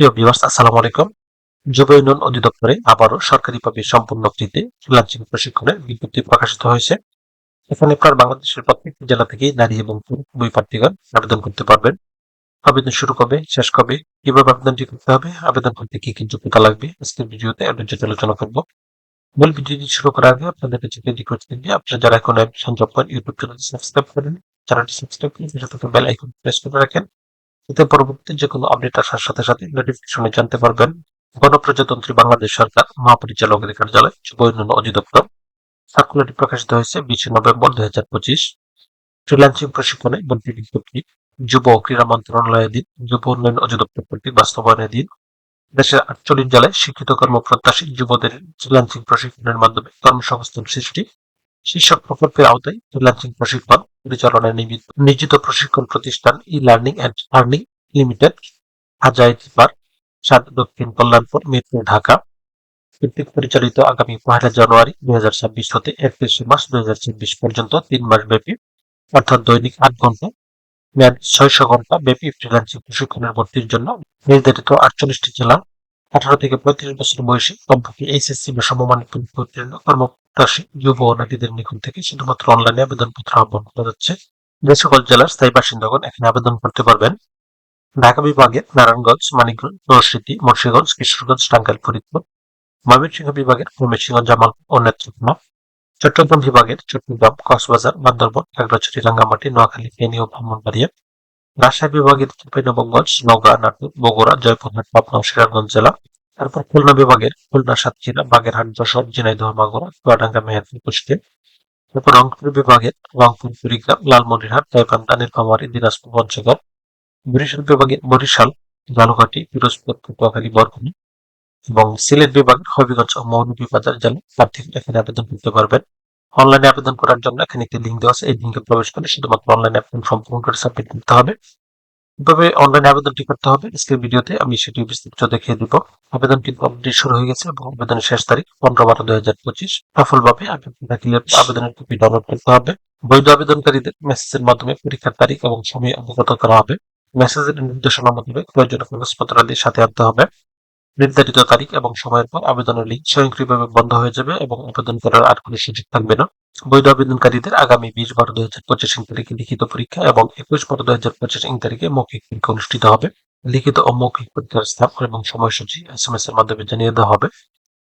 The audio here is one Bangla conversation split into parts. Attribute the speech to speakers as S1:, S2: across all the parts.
S1: প্রিয় ভিউয়ার্স আসসালামু আলাইকুম। যুব উন্নয়ন অধিদপ্তরে আবারও সরকারিভাবে সম্পূর্ণ ফ্রিতে ফ্রিল্যান্সিং প্রশিক্ষণের বিজ্ঞপ্তি প্রকাশিত হয়েছে। এখানে প্রায় বাংলাদেশের প্রত্যেকটি জেলা থেকে নারী এবং দুই প্রার্থীগণ আবেদন করতে পারবেন। আবেদন শুরু কবে, শেষ কবে, কীভাবে আবেদনটি করতে হবে, আবেদন করতে কি কি যোগ্যতা লাগবে, আজকের ভিডিওতে যেটা আলোচনা করব। মূল ভিডিওটি শুরু করার আগে আপনাদের কাছে রিকোয়েস্ট থাকবে, আপনারা যারা এখন সঞ্জব ইউটিউব চ্যানেল সাবস্ক্রাইব করেন চ্যানেলটি সাবস্ক্রাইব করে থাকা বেল আইকন প্রেস করে রাখেন। এতে পরবর্তী যে কোনো আপডেট আসার সাথে সাথে নোটিফিকেশনে জানতে পারবেন। গণপ্রজাতন্ত্রী বাংলাদেশ সরকার মহাপরিচালকের কার্যালয় যুব উন্নয়ন অধিদপ্তর সার্কুলারটি প্রকাশিত হয়েছে বিশে নভেম্বর দুই হাজার পঁচিশ। ফ্রিল্যান্সিং প্রশিক্ষণে ভর্তি বিজ্ঞপ্তি, যুব ও ক্রীড়া মন্ত্রণালয়ের যুব উন্নয়ন অধিদপ্তর কর্তৃক বাস্তবায়নের দিন দেশের আটচল্লিশ জেলায় শিক্ষিত কর্মপ্রত্যাশী যুবদের ফ্রিল্যান্সিং প্রশিক্ষণের মাধ্যমে কর্মসংস্থান সৃষ্টি। শীর্ষক প্রকল্পের আওতায় ফ্রিল্যান্সিং প্রশিক্ষণ পরিচালনায় নিয়োজিত প্রশিক্ষণ প্রতিষ্ঠান e learning and earning limited আজাইত park, সাত দক্ষিণ কল্যাণপুর, মিরপুর, ঢাকা। কর্তৃক পরিচালিত আগামী পহেলা জানুয়ারি দুই হাজার ছাব্বিশ হতে একত্রিশে মার্চ দুই হাজার ছাব্বিশ পর্যন্ত তিন মাস ব্যাপী, অর্থাৎ দৈনিক আট ঘণ্টা মেয়াদ ছয়শো ঘণ্টা ব্যাপী ফ্রিল্যান্সিং প্রশিক্ষণের ভর্তির জন্য নির্ধারিত আটচল্লিশটি জেলা, আঠারো থেকে পঁয়ত্রিশ বছর বয়সী কমপক্ষে এইচএসসি বা সমমানের পরীক্ষা উত্তীর্ণ যুব নারীদের নিকট থেকে শুধুমাত্র অনলাইনে আবেদনপত্র আহ্বান করা যাচ্ছে। যে সকল জেলার স্থায়ী বাসিন্দাগণ এখানে আবেদন করতে পারবেন। ঢাকা বিভাগের নারায়ণগঞ্জ, মানিকগঞ্জ, নরসিংদী, মুন্সিগঞ্জ, কিশোরগঞ্জ, টাঙ্গাইল, ফরিদপুর, ময়মনসিংহ বিভাগের ময়মনসিংহ জামালপুর ও নেত্রকোনা, চট্টগ্রাম বিভাগের চট্টগ্রাম, কক্সবাজার, বান্দরবান, খাগড়াছড়ি, রাঙ্গামাটি, নোয়াখালী, ফেনী ও ব্রাহ্মণবাড়িয়া, রাজশাহী বিভাগের চাঁপাইনবাবগঞ্জ নওগাঁ, নাটোর, বগুড়া, জয়পুরহাট, পাবনা সিরাজগঞ্জ জেলা তারপর খুলনা বিভাগের, খুলনা সাতক্ষীরা বাগেরহাট যশোর, ঝিনাইদহ, মাগুরা, চুয়াডাঙ্গা, মেহেরপুর, কুষ্টিয়া। তারপর রংপুর বিভাগের, রংপুর, কুড়িগ্রাম, লালমনিরহাট গাইবান্ধা নীলফামারী, দিনাজপুর, পঞ্চগড়। বরিশাল বিভাগের বরিশাল ঝালকাঠি পিরোজপুর, পটুয়াখালী, বরগুনা এবং সিলেট বিভাগের হবিগঞ্জ ও মৌলভীবাজার জেলা। প্রার্থীরা এখানে আবেদন করতে পারবেন। অনলাইনে আবেদন করার জন্য এখানে একটি লিঙ্ক দেওয়া আছে। এই লিঙ্কে প্রবেশ করে শুধুমাত্র অনলাইনে আবেদন সম্পূর্ণ করে সাবমিট করতে হবে। কীভাবে অনলাইন আবেদনটি করতে হবে। আজকের ভিডিওতে আমি সেটি বিস্তারিত দেখিয়ে দিব। আবেদন কিন্তু অলরেডি শুরু হয়ে গেছে এবং আবেদনের শেষ তারিখ পনেরো বারো দুই হাজার পঁচিশ। সফলভাবে আবেদনের কপি ডাউনলোড করতে হবে। বৈধ আবেদনকারীদের মেসেজের মাধ্যমে পরীক্ষার তারিখ এবং সময় অবগত করা হবে। মেসেজের নির্দেশনা মোতাবেক প্রয়োজনীয় কাগজপত্রাদি সাথে আনতে হবে। নির্ধারিত তারিখ এবং সময়ের পর আবেদনের লিঙ্ক স্বয়ংক্রিয়ভাবে বন্ধ হয়ে যাবে এবং আবেদন করার আর কোনো সুযোগ থাকবে না। বৈধ আবেদনকারীদের আগামী বিশ বারো দুই হাজার পঁচিশ তারিখে লিখিত পরীক্ষা এবং একুশ বারো দুই হাজার পঁচিশ ইং তারিখে মৌখিক পরীক্ষা অনুষ্ঠিত হবে। লিখিত ও মৌখিক পরীক্ষার স্থান এবং সময়সূচি এস এম এস এর মাধ্যমে জানিয়ে দেওয়া হবে।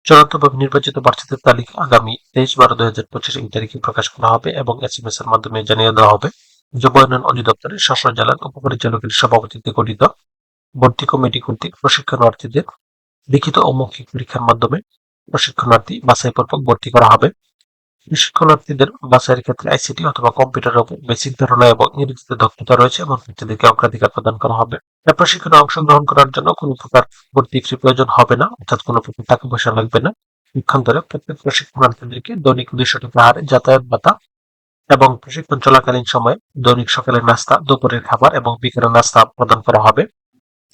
S1: চূড়ান্তভাবে নির্বাচিত প্রার্থীদের তালিকা আগামী তেইশ বারো দুই হাজার পঁচিশ তারিখে প্রকাশ করা হবে এবং এস এম এস এর মাধ্যমে জানিয়ে দেওয়া হবে। যুব উন্নয়ন অধিদপ্তরের শাসন জেলার উপপরিচালকের সভাপতিত্বে গঠিত ভর্তি কমিটি কর্তৃক প্রশিক্ষণার্থীদের লিখিত ও মৌখিক পরীক্ষার মাধ্যমে প্রশিক্ষণার্থী বাছাই বাছাইপূর্বক ভর্তি করা হবে। প্রশিক্ষণার্থীদের বাছাইয়ের ক্ষেত্রে আইসিটি অথবা কম্পিউটারের উপর বেসিক ধারণা এবং ইংরেজিতে দক্ষতা রয়েছে এমন প্রার্থীদেরকে অগ্রাধিকার প্রদান করা হবে। প্রশিক্ষণে অংশগ্রহণ করার জন্য কোনো প্রকার ভর্তি ফি প্রয়োজন হবে না, অর্থাৎ কোনো প্রকার টাকা পয়সা লাগবে না। পক্ষান্তরে প্রত্যেক প্রশিক্ষণার্থীদেরকে দৈনিক দুইশো টাকা হারে যাতায়াত ভাতা এবং প্রশিক্ষণ চলাকালীন সময়ে দৈনিক সকালের নাস্তা, দুপুরের খাবার এবং বিকেলের নাস্তা প্রদান করা হবে।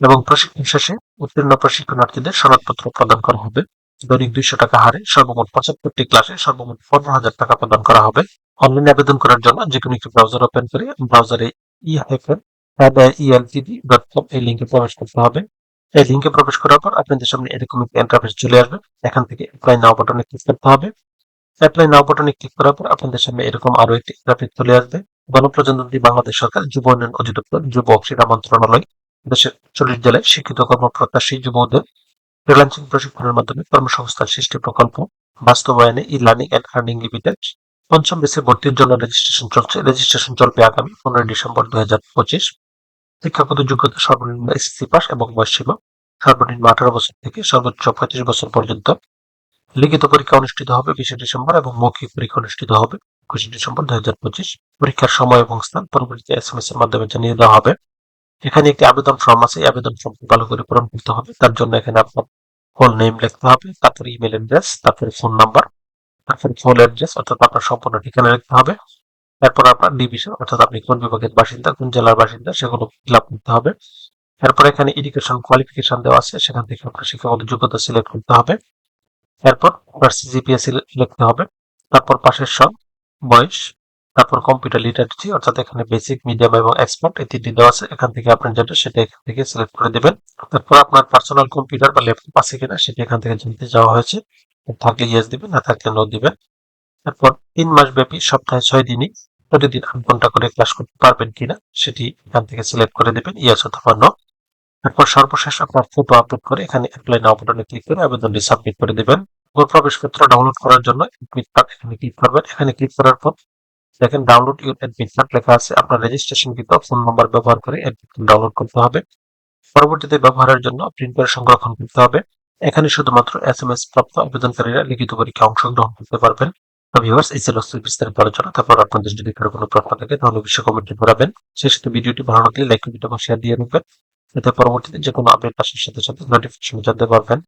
S1: এবং প্রশিক্ষণ শেষে উত্তীর্ণ প্রশিক্ষণার্থীদের সনদপত্র প্রদান করা হবে। দৈনিক দুইশো টাকা হারে সর্বমোট পঁচাত্তরটি ক্লাসে সর্বমোট পনেরো হাজার টাকা প্রদান করা হবে। অনলাইনে আবেদন করার জন্য যে কোনো একটি ব্রাউজার ওপেন করে ব্রাউজারে ই হাইফেন ইএলটিডি ডট কম এই লিঙ্কে প্রবেশ করতে হবে। এই লিঙ্কে প্রবেশ করার পর আপনাদের সামনে এরকম একটি ইন্টারফেস চলে আসবে। এখান থেকে অ্যাপ্লাই নাও বাটনে ক্লিক করতে হবে। অ্যাপ্লাই নাও বাটনে ক্লিক করার পর আপনাদের সামনে এরকম আরও একটি ইন্টারফেস চলে আসবে। গণপ্রজাতন্ত্রী বাংলাদেশ সরকার যুব উন্নয়ন অধিদপ্তর, যুব ক্রীড়া মন্ত্রণালয় দেশের চল্লিশ জেলায় শিক্ষিত কর্মপ্রত্যাশী যুবদের ফ্রিল্যান্সিং প্রশিক্ষণের মাধ্যমে কর্মসংস্থান সৃষ্টি প্রকল্প, বাস্তবায়নে e learning and earning limited পঞ্চম বেসে ভর্তির জন্য রেজিস্ট্রেশন চলছে। রেজিস্ট্রেশন চলবে আগামী পনেরোই ডিসেম্বর দুই হাজার পঁচিশ। শিক্ষাগত যোগ্যতা সর্বনিম্ন এসএসসি পাস এবং বয়সসীমা সর্বনিম্ন আঠারো বছর থেকে সর্বোচ্চ পঁয়ত্রিশ বছর পর্যন্ত। লিখিত পরীক্ষা অনুষ্ঠিত হবে বিশে ডিসেম্বর এবং মৌখিক পরীক্ষা অনুষ্ঠিত হবে একুশে ডিসেম্বর দুই হাজার পঁচিশ। পরীক্ষার সময় এবং স্থান পরবর্তীতে এস এম এস এর মাধ্যমে জানিয়ে দেওয়া হবে। এখানে একটি আবেদন ফর্ম আছে। আবেদন ফর্ম ভালো করে পূরণ করতে হবে। তার জন্য এখানে আপনার ফুল নেম লিখতে হবে, তারপরে ইমেল অ্যাড্রেস তারপরে ফোন নাম্বার তারপরে ফুল অ্যাড্রেস অর্থাৎ আপনার সম্পূর্ণ ঠিকানা লিখতে হবে। এরপর আপনার ডিভিশন অর্থাৎ আপনি কোন বিভাগের বাসিন্দা, কোন জেলার বাসিন্দা, সেগুলো ফিল আপ করতে হবে। এরপর এখানে এডুকেশন কোয়ালিফিকেশন দেওয়া আছে। সেখান থেকে আপনার শিক্ষাগত যোগ্যতা সিলেক্ট করতে হবে। এরপর আপনার সিজিপিএস লিখতে হবে। তারপর পাশের সব, বয়স তারপর কম্পিউটার লিটারেসি অর্থাৎ এখানে বেসিক মিডিয়াম এবং এক্সপার্ট এই তিনটি দেওয়া আছে। এখান থেকে আপনার যেটা, সেটা এখান থেকে সিলেক্ট করে দেবেন। তারপর আপনার পার্সোনাল কম্পিউটার বা ল্যাপটপ আছে কিনা, সেটা এখান থেকে জানতে যাওয়া হয়েছে। থাকলে ইয়েস দিবেন, না থাকলে নো দিবেন। তারপর তিন মাস ব্যাপী, সপ্তাহে ছয় দিনই প্রতিদিন আট ঘণ্টা করে ক্লাস করতে পারবেন কিনা, সেটি এখান থেকে সিলেক্ট করে দেবেন ইয়েস অথবা নো তারপর সর্বশেষ আপনার ফটো আপলোড করে এখানে অ্যাপ্লাই নাও বাটনে ক্লিক করে আবেদনটি সাবমিট করে দেবেন। প্রবেশপত্র ডাউনলোড করার জন্য এখানে ক্লিক করবেন। এখানে ক্লিক করার পর দেখেন ডাউনলোড ইউর অ্যাডমিট কার্ড লেখা আছে। আপনার রেজিস্ট্রেশন কৃত ফোন নাম্বার ব্যবহার করে অ্যাডমিট কার্ড ডাউনলোড করতে হবে। পরবর্তীতে ব্যবহারের জন্য প্রিন্ট করে সংরক্ষণ করতে হবে। এখানে শুধুমাত্র এস এম এস প্রাপ্ত আবেদনকারীরা লিখিত পরীক্ষা অংশগ্রহণ করতে পারবেন। ভিউয়ার্স এই ছিল বিস্তারিত আলোচনা। তারপর আপনাদের যদি কারও কোনো প্রশ্ন থাকে, তাহলে অবশ্যই কমেন্টে করাবেন সেই সাথে ভিডিওটি ভালো লাগলে লাইক ভিডিও শেয়ার দিয়ে রাখবেন। এতে পরবর্তীতে যে কোনো আপডেট আসার সাথে সাথে নোটিফিকেশন জানতে পারবেন।